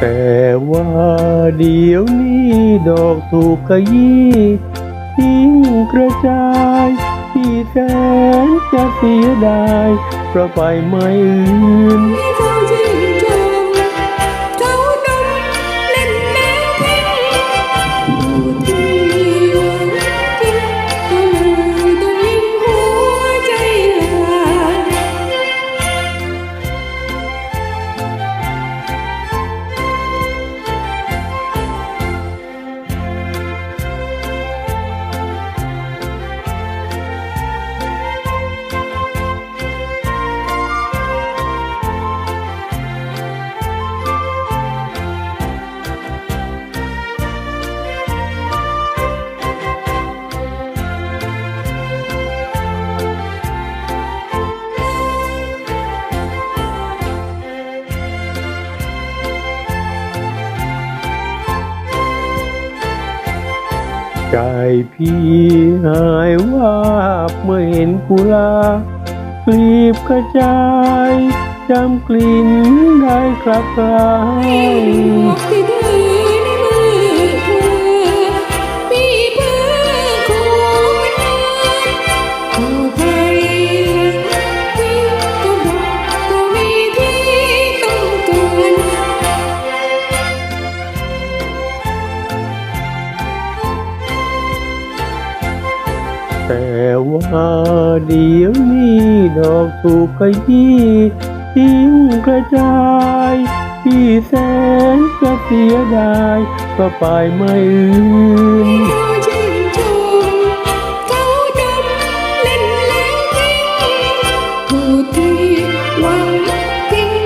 แต่ว่าเดี๋ยวนี้ดอกถูกขยี้ทิ้งกระจายที่แสนจะเสียดายเพราะไปไม่อื่น ใจพี่หายว่าบเมื่อเห็นกุหลาบกลีบกระจายจำกลิ่นได้คลับคลาย แต่ว่าเดี๋ยวนี้ดอกถูกขยี่ทิ้งกระจายพี่แสนก็เสียดายก็ไปไม่ลืมที่วังทิ้ง